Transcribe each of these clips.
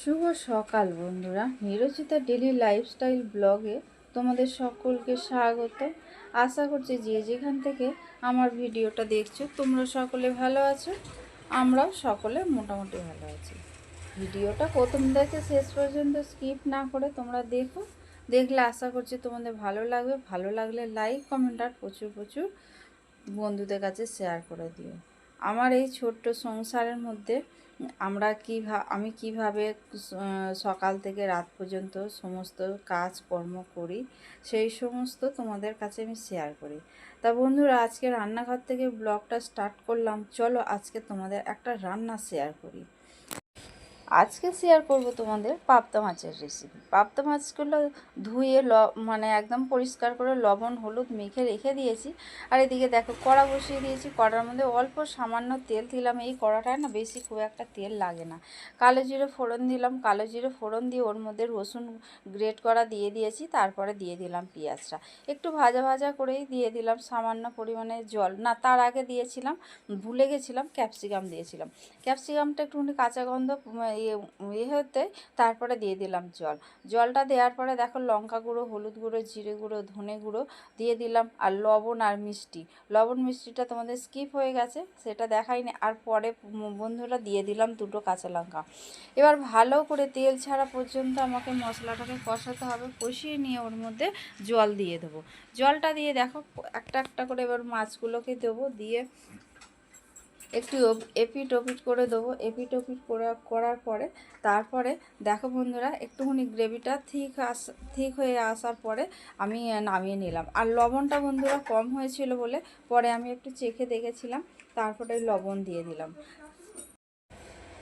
শুভ সকাল বন্ধুরা। নিরচিতা daily lifestyle ব্লগে তোমাদের সকলকে স্বাগত। আশা করছি যে যেখান থেকে আমার ভিডিওটা দেখছ, তোমরা সকলে ভালো আছো, আমরাও সকলে মোটামুটি ভালো আছি। ভিডিওটা প্রথম থেকে শেষ পর্যন্ত স্কিপ না করে তোমরা দেখো। দেখলে আশা করছি তোমাদের ভালো লাগবে। ভালো লাগলে লাইক, কমেন্ট আর প্রচুর প্রচুর বন্ধুদের কাছে শেয়ার করে দিও। আমার এই ছোট্ট সংসারের মধ্যে আমরা কীভাবে আমি কীভাবে সকাল থেকে রাত পর্যন্ত সমস্ত কাজকর্ম করি, সেই সমস্ত তোমাদের কাছে আমি শেয়ার করি। তা বন্ধুরা, আজকে রান্নাঘর থেকে ব্লগটা স্টার্ট করলাম। চলো আজকে তোমাদের একটা রান্না শেয়ার করি। আজকে শেয়ার করব তোমাদের পাবদা মাছের রেসিপি পাবদা মাছগুলো ধুয়ে ল মানে একদম পরিষ্কার করে লবণ, হলুদ মেখে রেখে দিয়েছি। আর এদিকে দেখো কড়া বসিয়ে দিয়েছি। কড়ার মধ্যে অল্প সামান্য তেল দিলাম। এই কড়াটায় না বেশি খুব একটা তেল লাগে না। কালো জিরে ফোড়ন দিলাম। কালো জিরে ফোড়ন দিয়ে ওর মধ্যে রসুন গ্রেট করা দিয়ে দিয়েছি। তারপরে দিয়ে দিলাম পেঁয়াজটা। একটু ভাজা ভাজা করেই দিয়ে দিলাম। সামান্য পরিমাণে জল। না, তার আগে দিয়েছিলাম, ভুলে গেছিলাম ক্যাপসিকাম দিয়েছিলাম। ক্যাপসিকামটা একটুখানি কাঁচা গন্ধ ইয়ে ইয়ে হতে তারপরে দিয়ে দিলাম জল। জলটা দেওয়ার পরে দেখো লঙ্কা গুঁড়ো, হলুদ গুঁড়ো, জিরে গুঁড়ো, ধনে গুঁড়ো দিয়ে দিলাম আর লবণ আর মিষ্টি। লবণ মিষ্টিটা তোমাদের স্কিপ হয়ে গেছে, সেটা দেখাইনি। আর পরে বন্ধুরা দিয়ে দিলাম দুটো কাঁচা লঙ্কা। এবার ভালো করে তেল ছাড়া পর্যন্ত আমাকে মশলাটাকে কষাতে হবে, কষিয়ে নিয়ে ওর মধ্যে জল দিয়ে দেবো। জলটা দিয়ে দেখো, একটা একটা করে এবার মাছগুলোকে দেবো, দিয়ে একটু এপিট ওপিট করে দেবো। এপিট ওপিট করা, করার পরে তারপরে দেখো বন্ধুরা, একটুখানি গ্রেভিটা ঠিক আস, ঠিক হয়ে আসার পরে আমি নামিয়ে নিলাম। আর লবণটা বন্ধুরা কম হয়েছিল বলে পরে আমি একটু চেখে দেখেছিলাম, তারপরে লবণ দিয়ে দিলাম।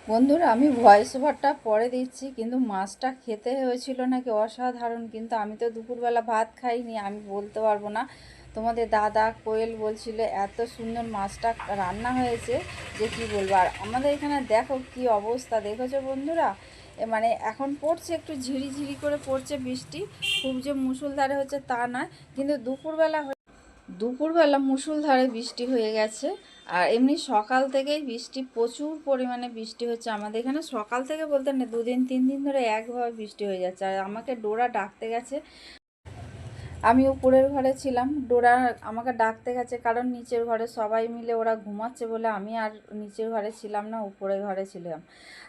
বন্ধুরা, আমি ভয়েস ওভারটা পরে দিচ্ছি, কিন্তু মাছটা খেতে হয়েছিল নাকি অসাধারণ, কিন্তু আমি তো দুপুরবেলা ভাত খাইনি, আমি বলতে পারব না। তোমাদের দাদা কোয়েল বলছিল, এত সুন্দর মাছটা রান্না হয়েছে যে কি বলব? আর আমাদের এখানে দেখো কি অবস্থা, দেখেছ বন্ধুরা? মানে এখন পড়ছে, একটু ঝিরিঝিরি করে পড়ছে বৃষ্টি। খুব যে মুসুলধারে হচ্ছে তা নয়, কিন্তু দুপুরবেলা দুপুরবেলা মুসুলধারে বৃষ্টি হয়ে গেছে। আর এমনি সকাল থেকেই বৃষ্টি, প্রচুর পরিমাণে বৃষ্টি হচ্ছে আমাদের এখানে। সকাল থেকে বলতে না, দুদিন, তিন দিন ধরে একভাবে বৃষ্টি হয়ে যাচ্ছে। আর আমাকে ডোরা ডাকতে গেছে আমি উপরের ঘরে ছিলাম। ডোরা আমাকে ডাকতে গেছে কারণ নিচের ঘরে সবাই মিলে ওরা ঘুমাচ্ছে বলে আমি আর নিচের ঘরে ছিলাম না, উপরের ঘরে ছিলাম।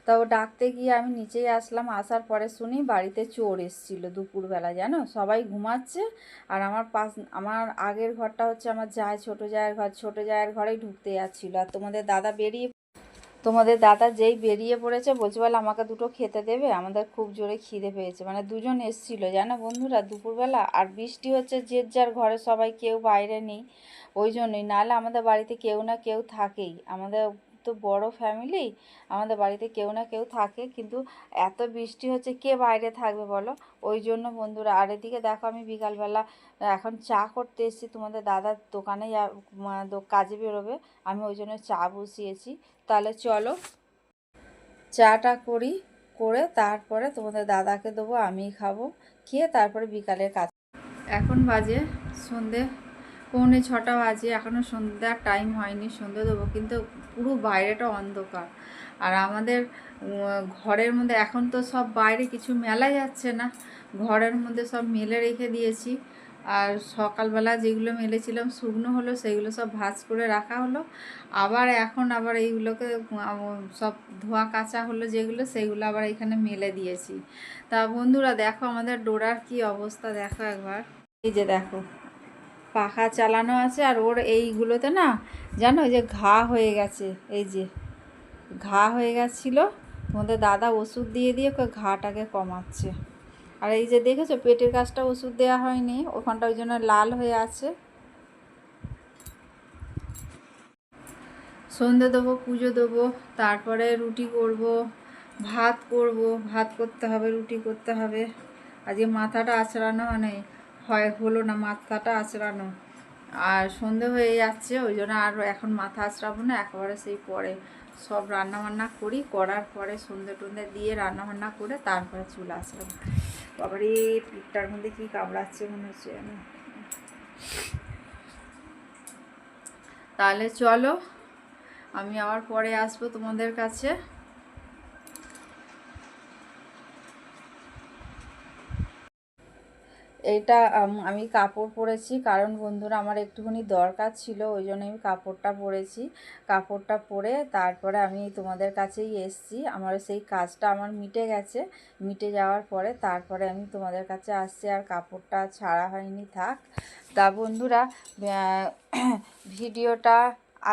তা ও ডাকতে গিয়ে আমি নিচেই আসলাম। আসার পরে শুনি বাড়িতে চোর এসেছিল দুপুরবেলা, জানো? সবাই ঘুমাচ্ছে আর আমার পাশ, আমার আগের ঘরটা হচ্ছে আমার যায় ছোটো জায়ের ঘর। ছোটো জায়ের ঘরেই ঢুকতে যাচ্ছিল। আর তোমাদের দাদা বেরিয়ে তোমাদের দাদা যেই বেরিয়ে পড়েছে, বলছে, বলে, আমাকে দুটো খেতে দেবে। আমাদের খুব জোরে খিদে পেয়েছে। মানে দুজন এসছিল, জানো বন্ধুরা? দুপুরবেলা আর বৃষ্টি হচ্ছে, যে যার ঘরে সবাই কেউ বাইরে নেই, ওই জন্যই। নাহলে আমাদের বাড়িতে কেউ না কেউ থাকেই। আমাদের তো বড় ফ্যামিলি আমাদের বাড়িতে কেউ না কেউ থাকে, কিন্তু এত বৃষ্টি হচ্ছে, কে বাইরে থাকবে বলো? ওই জন্য বন্ধুরা, আর এদিকে দেখো আমি বিকালবেলা এখন চা করতে এসেছি, তোমাদের দাদার দোকানে কাজে বেরোবে, আমি ওই জন্য চা বসিয়েছি। তাহলে চলো, চাটা করি, করে তারপরে তোমাদের দাদাকে দেবো আমি খাব, খেয়ে তারপরে বিকালের কাজ। এখন বাজে সন্ধে পৌনে ছটা বাজে এখনও সন্ধ্যার টাইম হয়নি সন্ধে দেবো, কিন্তু পুরো বাইরেটা অন্ধকার। আর আমাদের ঘরের মধ্যে এখন তো সব বাইরে কিছু মেলা যাচ্ছে না, ঘরের মধ্যে সব মেলে রেখে দিয়েছি। আর সকালবেলা যেগুলো মেলেছিলাম, শুকনো হলো, সেগুলো সব ভাজ করে রাখা হলো। আবার এখন আবার এইগুলোকে সব ধোয়া কাঁচা হলো যেগুলো, সেগুলো আবার এখানে মেলে দিয়েছি। তা বন্ধুরা, দেখো আমাদের ডোরার কি অবস্থা, দেখো একবার। এই যে দেখো পাখা চালানো আছে আর ওর এইগুলোতে না, জানো যে ঘা হয়ে গেছে, এই যে ঘা হয়ে গেছিল তোমাদের দাদা ওষুধ দিয়ে দিয়ে ওকে ঘাটাকে কমাচ্ছে। আর এই যে দেখেছ, পেটের কাজটা ওষুধ দেওয়া হয়নি, ওখানটা ওই জন্য লাল হয়ে আছে। সন্ধে দেবো, পুজো দেবো, তারপরে রুটি করব, ভাত করব, ভাত করতে হবে, রুটি করতে হবে। আজকে মাথাটা আছড়ানো মানে হয় হলো না, মাথাটা আঁচড়ানো। আর সন্ধে হয়ে যাচ্ছে, ওই জন্য আর এখন মাথা আঁচড়াবো না, একেবারে সেই পরে সব রান্না বান্না করি, করার পরে সন্ধে টন্ধে দিয়ে রান্না বান্না করে তারপরে চুল আসলাম বাবারে, পিঠটার মধ্যে কী কামড়াচ্ছে মনে হচ্ছে আমি তাহলে চলো, আমি আবার পরে আসব তোমাদের কাছে। এটা, আমি কাপড় পরেছি। কারণ বন্ধুরা, আমার একটুখানি দরকার ছিল, ওই জন্য আমি কাপড়টা পরেছি। কাপড়টা পরে তারপরে আমি তোমাদের কাছেই এসছি। আমার সেই কাজটা আমার মিটে গেছে। মিটে যাওয়ার পরে তারপরে আমি তোমাদের কাছে আসছি, আর কাপড়টা ছাড়া হয়নি, থাক। তা বন্ধুরা ভিডিওটা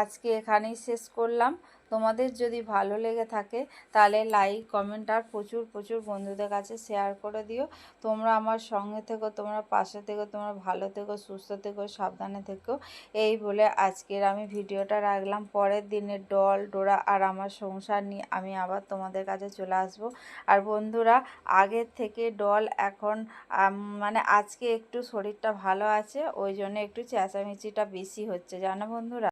আজকে এখানেই শেষ করলাম। তোমাদের যদি ভালো লেগে থাকে, তাহলে লাইক কমেন্ট আর প্রচুর প্রচুর বন্ধুদের কাছে শেয়ার করে দিও। তোমরা আমার সঙ্গে থেকো, তোমরা পাশে থেকো, তোমরা ভালো থেকো, সুস্থ থেকো, সাবধানে থেকো। এই বলে আজকের আমি ভিডিওটা রাখলাম। পরের দিনে ডল, ডোরা আর আমার সংসার নিয়ে আমি আবার তোমাদের কাছে চলে আসব। আর বন্ধুরা, আগের থেকে ডল এখন মানে আজকে একটু শরীরটা ভালো আছে, ওই জন্য একটু চেঁচামেচিটা বেশি হচ্ছে। জানো বন্ধুরা?